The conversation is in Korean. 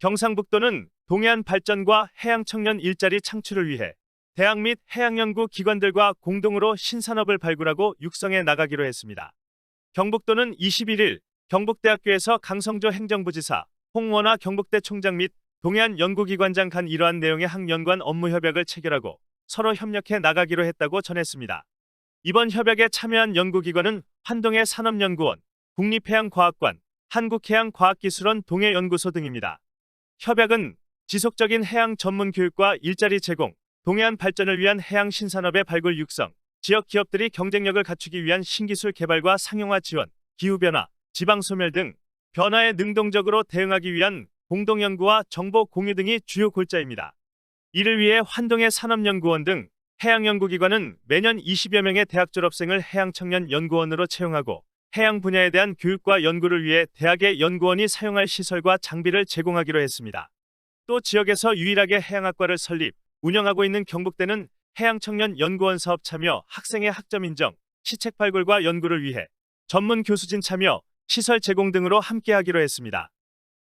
경상북도는 동해안 발전과 해양 청년 일자리 창출을 위해 대학 및 해양연구 기관들과 공동으로 신산업을 발굴하고 육성해 나가기로 했습니다. 경북도는 21일 경북대학교에서 강성조 행정부지사, 홍원화 경북대 총장 및 동해안 연구기관장 간 이러한 내용의 학연관 업무 협약을 체결하고 서로 협력해 나가기로 했다고 전했습니다. 이번 협약에 참여한 연구기관은 환동해 산업연구원, 국립해양과학관, 한국해양과학기술원 동해연구소 등입니다. 협약은 지속적인 해양 전문 교육과 일자리 제공, 동해안 발전을 위한 해양 신산업의 발굴 육성, 지역 기업들이 경쟁력을 갖추기 위한 신기술 개발과 상용화 지원, 기후변화, 지방 소멸 등 변화에 능동적으로 대응하기 위한 공동연구와 정보 공유 등이 주요 골자입니다. 이를 위해 환동해 산업연구원 등 해양연구기관은 매년 20여 명의 대학 졸업생을 해양청년 연구원으로 채용하고 해양 분야에 대한 교육과 연구를 위해 대학의 연구원이 사용할 시설과 장비를 제공하기로 했습니다. 또 지역에서 유일하게 해양학과를 설립, 운영하고 있는 경북대는 해양청년 연구원 사업 참여, 학생의 학점 인정, 시책 발굴과 연구를 위해 전문 교수진 참여, 시설 제공 등으로 함께하기로 했습니다.